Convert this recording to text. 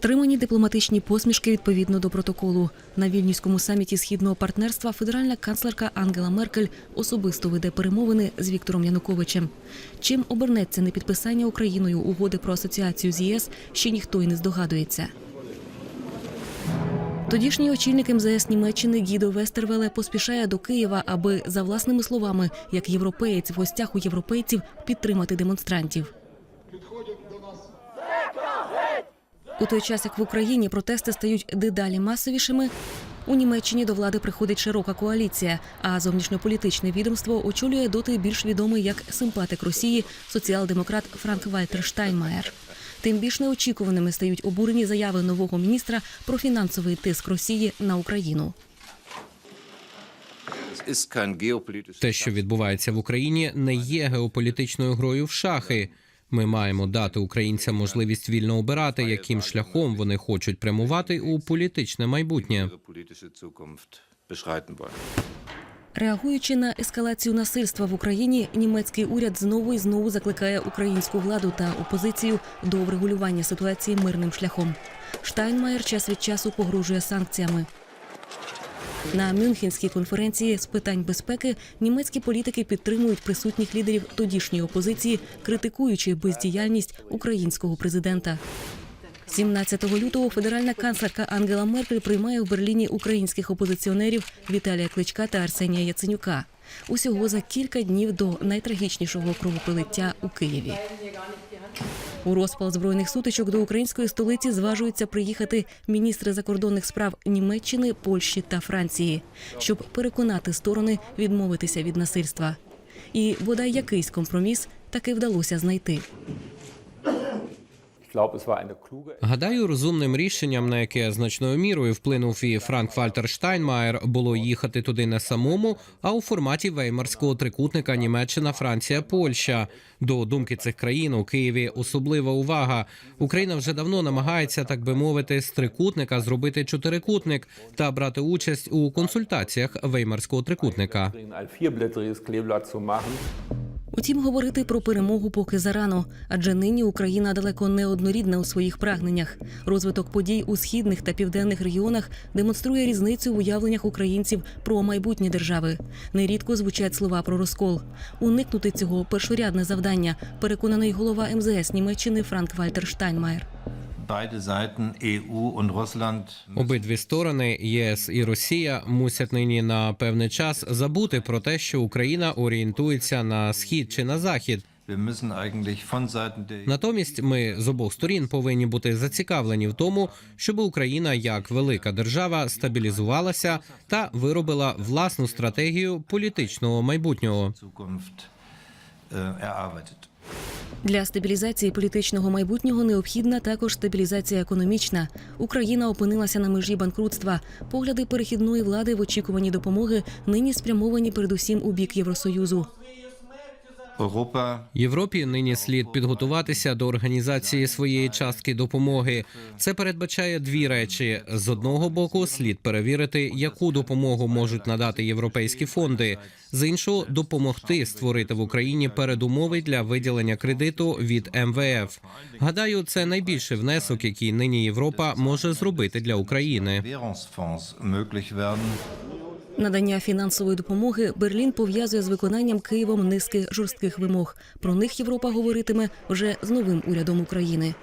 Стримані дипломатичні посмішки відповідно до протоколу. На вільнюському саміті східного партнерства федеральна канцлерка Ангела Меркель особисто веде перемовини з Віктором Януковичем. Чим обернеться непідписання Україною угоди про асоціацію з ЄС, ще ніхто й не здогадується. Тодішній очільник МЗС Німеччини Гідо Вестервеле поспішає до Києва, аби за власними словами, як європеєць в гостях у європейців підтримати демонстрантів. У той час, як в Україні протести стають дедалі масовішими, у Німеччині до влади приходить широка коаліція, а зовнішньополітичне відомство очолює доти більш відомий як симпатик Росії соціал-демократ Франк Вальтер Штайнмаєр. Тим більш неочікуваними стають обурені заяви нового міністра про фінансовий тиск Росії на Україну. Те, що відбувається в Україні, не є геополітичною грою в шахи. Ми маємо дати українцям можливість вільно обирати, яким шляхом вони хочуть прямувати у політичне майбутнє. Реагуючи на ескалацію насильства в Україні, німецький уряд знову і знову закликає українську владу та опозицію до врегулювання ситуації мирним шляхом. Штайнмаєр час від часу погрожує санкціями. На Мюнхенській конференції з питань безпеки німецькі політики підтримують присутніх лідерів тодішньої опозиції, критикуючи бездіяльність українського президента. 17 лютого федеральна канцлерка Ангела Меркель приймає в Берліні українських опозиціонерів Віталія Кличка та Арсенія Яценюка. Усього за кілька днів до найтрагічнішого кровопролиття у Києві. У розпал збройних сутичок до української столиці зважуються приїхати міністри закордонних справ Німеччини, Польщі та Франції, щоб переконати сторони відмовитися від насильства. І бодай якийсь компроміс таки вдалося знайти. Гадаю, розумним рішенням, на яке значною мірою вплинув і Франк Вальтер Штайнмаєр, було їхати туди не самому, а у форматі веймарського трикутника Німеччина, Франція, Польща. До думки цих країн у Києві особлива увага. Україна вже давно намагається, так би мовити, з трикутника зробити чотирикутник та брати участь у консультаціях веймарського трикутника. Утім, говорити про перемогу поки зарано, адже нині Україна далеко не однорідна у своїх прагненнях. Розвиток подій у східних та південних регіонах демонструє різницю в уявленнях українців про майбутнє держави. Нерідко звучать слова про розкол. Уникнути цього першорядне завдання, переконаний голова МЗС Німеччини Франк Вальтер Штайнмаєр. Обидві сторони ЄС і Росія мусять нині на певний час забути про те, що Україна орієнтується на схід чи на захід. Натомість ми з обох сторін повинні бути зацікавлені в тому, щоб Україна як велика держава стабілізувалася та виробила власну стратегію політичного майбутнього. Для стабілізації політичного майбутнього необхідна також стабілізація економічна. Україна опинилася на межі банкрутства. Погляди перехідної влади в очікуванні допомоги нині спрямовані передусім у бік Євросоюзу. Європі нині слід підготуватися до організації своєї частки допомоги. Це передбачає дві речі: з одного боку, слід перевірити, яку допомогу можуть надати європейські фонди. З іншого допомогти створити в Україні передумови для виділення кредиту від МВФ. Гадаю, це найбільший внесок, який нині Європа може зробити для України. Надання фінансової допомоги Берлін пов'язує з виконанням Києвом низки жорстких вимог. Про них Європа говоритиме вже з новим урядом України.